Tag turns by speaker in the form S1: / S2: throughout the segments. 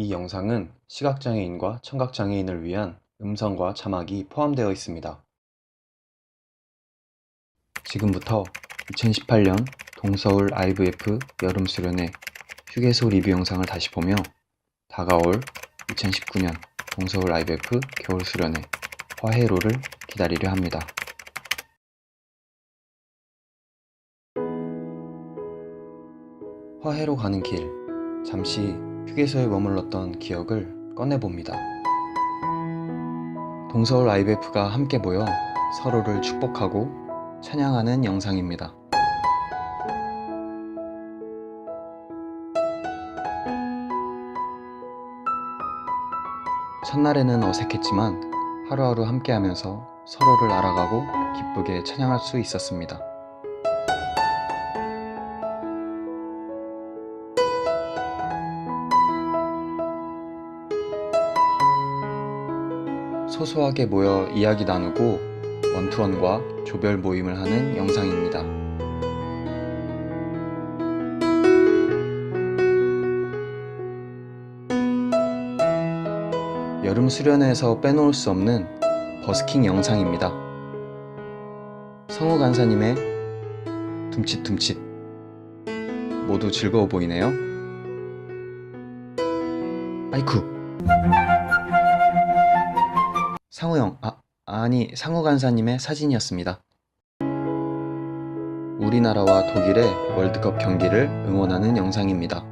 S1: 이 영상은 시각장애인과 청각장애인을 위한 음성과 자막이 포함되어 있습니다. 지금부터 2018년 동서울 IVF 여름 수련회 휴게소 리뷰 영상을 다시 보며 다가올 2019년 동서울 IVF 겨울 수련회 화해로를 기다리려 합니다. 화해로 가는 길, 잠시 휴게소에 머물렀던 기억을 꺼내봅니다. 동서울 IVF가 함께 모여 서로를 축복하고 찬양하는 영상입니다. 첫날에는 어색했지만 하루하루 함께하면서 서로를 알아가고 기쁘게 찬양할 수 있었습니다. 소소하게 모여 이야기 나누고 원투원과 조별 모임을 하는 영상입니다. 여름 수련회에서 빼놓을 수 없는 버스킹 영상입니다. 성우 간사님의 둠칫둠칫 모두 즐거워 보이네요. 아이쿠 상우형, 아, 아니 상우 간사님의 사진이었습니다. 우리나라와 독일의 월드컵 경기를 응원하는 영상입니다.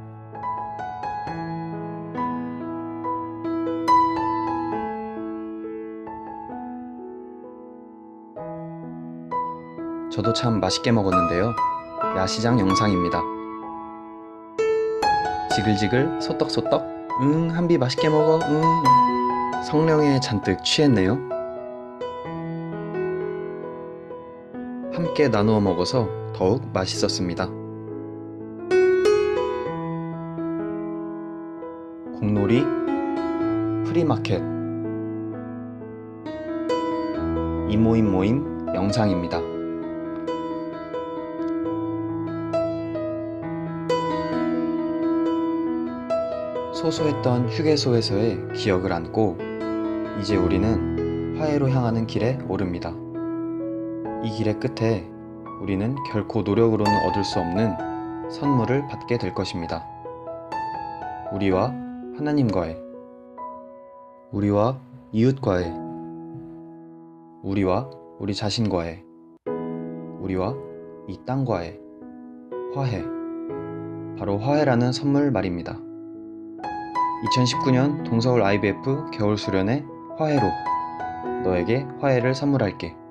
S1: 저도 참 맛있게 먹었는데요. 야시장 영상입니다. 지글지글 소떡소떡 응 한비 맛있게 먹어 응 성령에 잔뜩 취했네요. 함께 나누어 먹어서 더욱 맛있었습니다. 공놀이 프리마켓 이모임 모임 영상입니다. 소소했던 휴게소에서의 기억을 안고 이제 우리는 화해로 향하는 길에 오릅니다. 이 길의 끝에 우리는 결코 노력으로는 얻을 수 없는 선물을 받게 될 것입니다. 우리와 하나님과의, 우리와 이웃과의, 우리와 우리 자신과의, 우리와 이 땅과의 화해. 바로 화해라는 선물 말입니다. 2019년 동서울 IBF 겨울 수련회 화해로 너에게 화해를 선물할게.